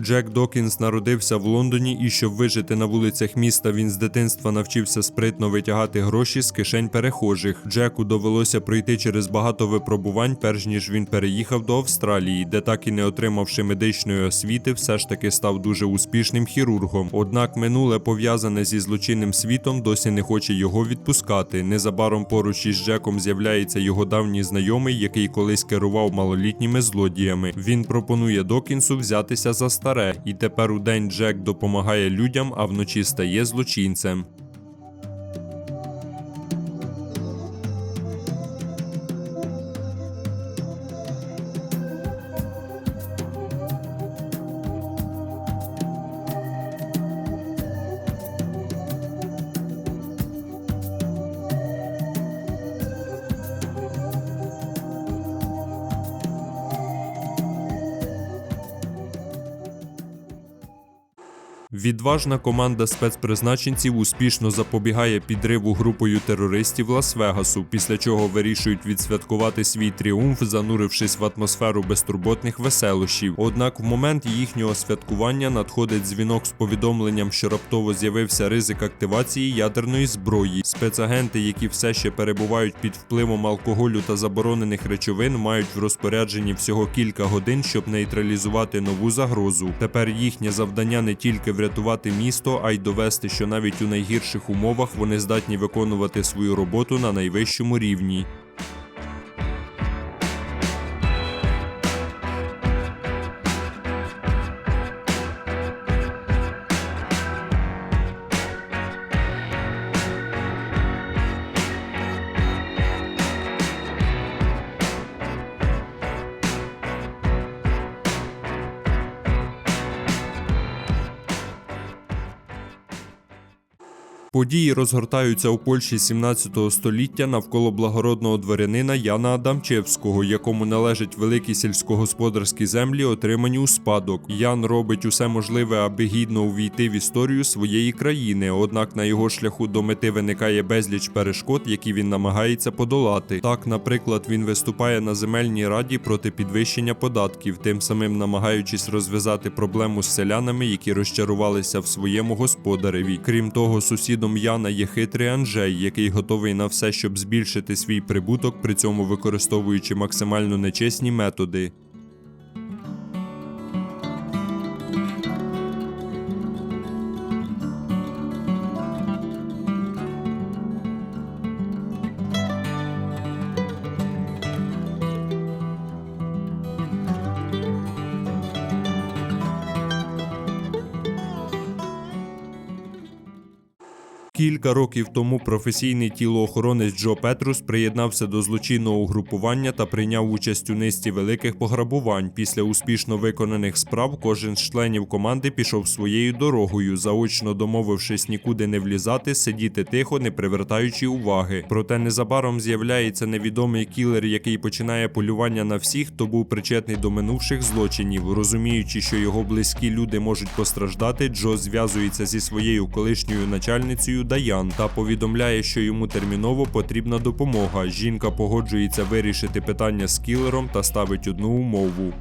Джек Докінс народився в Лондоні, і щоб вижити на вулицях міста, він з дитинства навчився спритно витягати гроші з кишень перехожих. Джеку довелося пройти через багато випробувань, перш ніж він переїхав до Австралії, де так і не отримавши медичної освіти, все ж таки став дуже успішним хірургом. Однак минуле пов'язане зі злочинним світом досі не хоче його відпускати. Незабаром поруч із Джеком з'являється його давній знайомий, який колись керував малолітніми злодіями. Він пропонує Докінсу взятися за старе, і тепер у день Джек допомагає людям, а вночі стає злочинцем. Відважна команда спецпризначенців успішно запобігає підриву групою терористів Лас-Вегасу, після чого вирішують відсвяткувати свій тріумф, занурившись в атмосферу безтурботних веселощів. Однак в момент їхнього святкування надходить дзвінок з повідомленням, що раптово з'явився ризик активації ядерної зброї. Спецагенти, які все ще перебувають під впливом алкоголю та заборонених речовин, мають в розпорядженні всього кілька годин, щоб нейтралізувати нову загрозу. Тепер їхнє завдання не тільки врятувати місто, а й довести, що навіть у найгірших умовах вони здатні виконувати свою роботу на найвищому рівні. Події розгортаються у Польщі 17 століття навколо благородного дворянина Яна Адамчевського, якому належать великі сільськогосподарські землі, отримані у спадок. Ян робить усе можливе, аби гідно увійти в історію своєї країни. Однак на його шляху до мети виникає безліч перешкод, які він намагається подолати. Так, наприклад, він виступає на земельній раді проти підвищення податків, тим самим намагаючись розв'язати проблему з селянами, які розчарувалися в своєму господареві. Крім того, сусідом Яна є хитрий Анжей, який готовий на все, щоб збільшити свій прибуток, при цьому використовуючи максимально нечесні методи. Кілька років тому професійний тілоохоронець Джо Петрус приєднався до злочинного угрупування та прийняв участь у низці великих пограбувань. Після успішно виконаних справ кожен з членів команди пішов своєю дорогою, заочно домовившись нікуди не влізати, сидіти тихо, не привертаючи уваги. Проте незабаром з'являється невідомий кілер, який починає полювання на всіх, хто був причетний до минувших злочинів. Розуміючи, що його близькі люди можуть постраждати, Джо зв'язується зі своєю колишньою начальницею Даян та повідомляє, що йому терміново потрібна допомога. Жінка погоджується вирішити питання з кілером та ставить одну умову.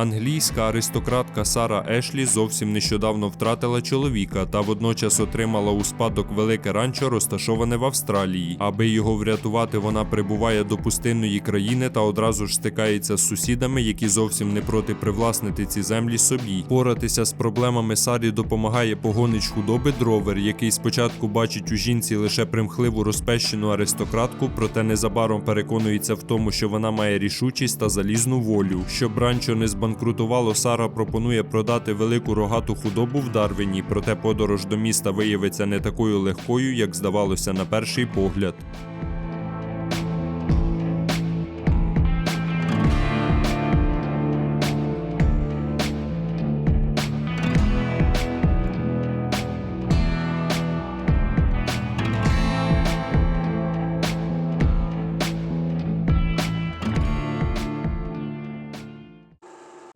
Англійська аристократка Сара Ешлі зовсім нещодавно втратила чоловіка та водночас отримала у спадок велике ранчо, розташоване в Австралії. Аби його врятувати, вона прибуває до пустинної країни та одразу ж стикається з сусідами, які зовсім не проти привласнити ці землі собі. Поратися з проблемами Сарі допомагає погонич худоби дровер, який спочатку бачить у жінці лише примхливу розпещену аристократку, проте незабаром переконується в тому, що вона має рішучість та залізну волю. Щоб ранчо не зб збанкрутувало, Сара пропонує продати велику рогату худобу в Дарвіні, проте подорож до міста виявиться не такою легкою, як здавалося на перший погляд.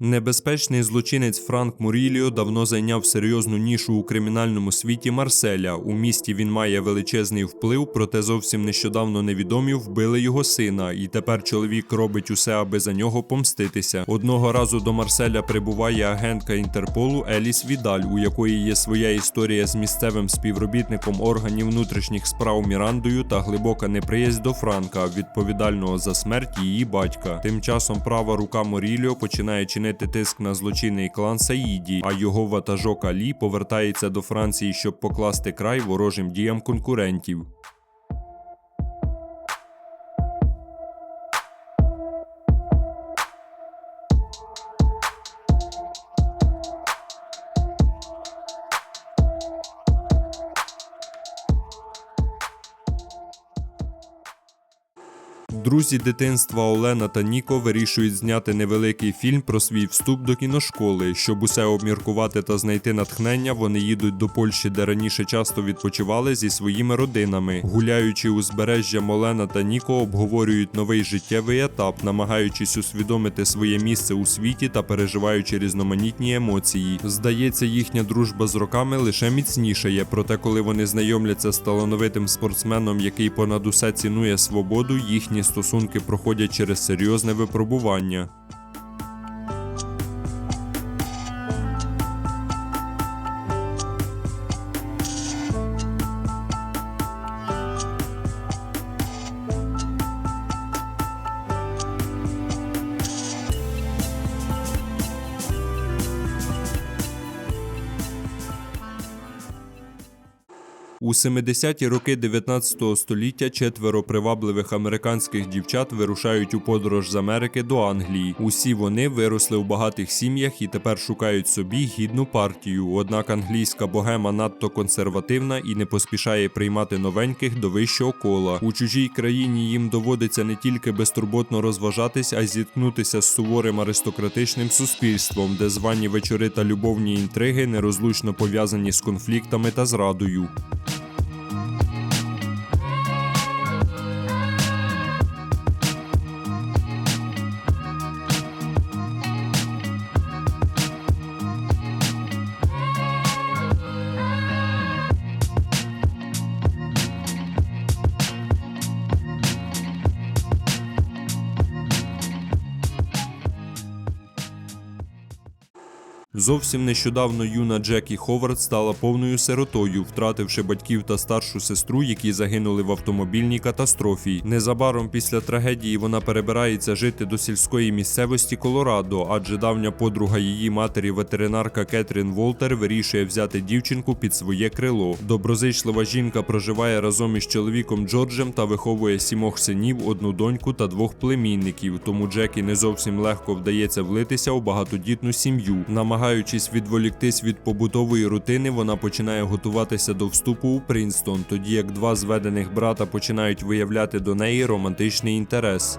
Небезпечний злочинець Франк Муріліо давно зайняв серйозну нішу у кримінальному світі Марселя. У місті він має величезний вплив, проте зовсім нещодавно невідомі вбили його сина, і тепер чоловік робить усе, аби за нього помститися. Одного разу до Марселя прибуває агентка Інтерполу Еліс Відаль, у якої є своя історія з місцевим співробітником органів внутрішніх справ Мірандою та глибока неприязнь до Франка, відповідального за смерть її батька. Тим часом права рука Моріліо починає чинити тиск на злочинний клан Саїді, а його ватажок Алі повертається до Франції, щоб покласти край ворожим діям конкурентів. Друзі дитинства Олена та Ніко вирішують зняти невеликий фільм про свій вступ до кіношколи. Щоб усе обміркувати та знайти натхнення, вони їдуть до Польщі, де раніше часто відпочивали зі своїми родинами. Гуляючи узбережжям, Олена та Ніко обговорюють новий життєвий етап, намагаючись усвідомити своє місце у світі та переживаючи різноманітні емоції. Здається, їхня дружба з роками лише міцнішає. Проте, коли вони знайомляться з талановитим спортсменом, який понад усе цінує свободу, їхні стосунки проходять через серйозне випробування. У 70-ті роки 19 століття четверо привабливих американських дівчат вирушають у подорож з Америки до Англії. Усі вони виросли у багатих сім'ях і тепер шукають собі гідну партію. Однак англійська богема надто консервативна і не поспішає приймати новеньких до вищого кола. У чужій країні їм доводиться не тільки безтурботно розважатись, а й зіткнутися з суворим аристократичним суспільством, де звані вечори та любовні інтриги нерозлучно пов'язані з конфліктами та зрадою. Зовсім нещодавно юна Джекі Ховард стала повною сиротою, втративши батьків та старшу сестру, які загинули в автомобільній катастрофі. Незабаром після трагедії вона перебирається жити до сільської місцевості Колорадо, адже давня подруга її матері, ветеринарка Кетрін Волтер, вирішує взяти дівчинку під своє крило. Доброзичлива жінка проживає разом із чоловіком Джорджем та виховує сімох синів, одну доньку та двох племінників. Тому Джекі не зовсім легко вдається влитися у багатодітну сім'ю. Намагаючись відволіктись від побутової рутини, вона починає готуватися до вступу у Принстон, тоді як два зведених брата починають виявляти до неї романтичний інтерес.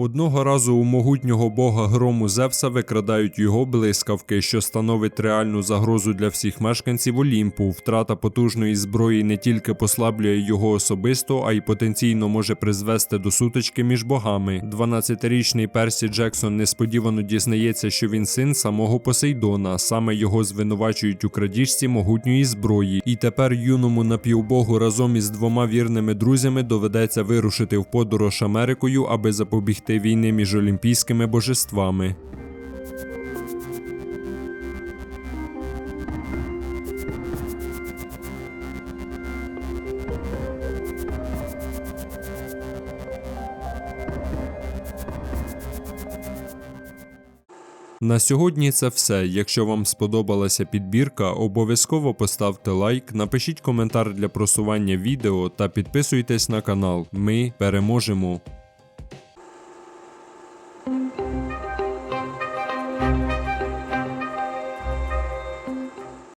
Одного разу у могутнього бога грому Зевса викрадають його блискавки, що становить реальну загрозу для всіх мешканців Олімпу. Втрата потужної зброї не тільки послаблює його особисто, а й потенційно може призвести до сутички між богами. 12-річний Персі Джексон несподівано дізнається, що він син самого Посейдона. Саме його звинувачують у крадіжці могутньої зброї. І тепер юному напівбогу разом із двома вірними друзями доведеться вирушити в подорож Америкою, аби запобігти аспекти війни між олімпійськими божествами. На сьогодні це все. Якщо вам сподобалася підбірка, обов'язково поставте лайк, напишіть коментар для просування відео та підписуйтесь на канал. Ми переможемо!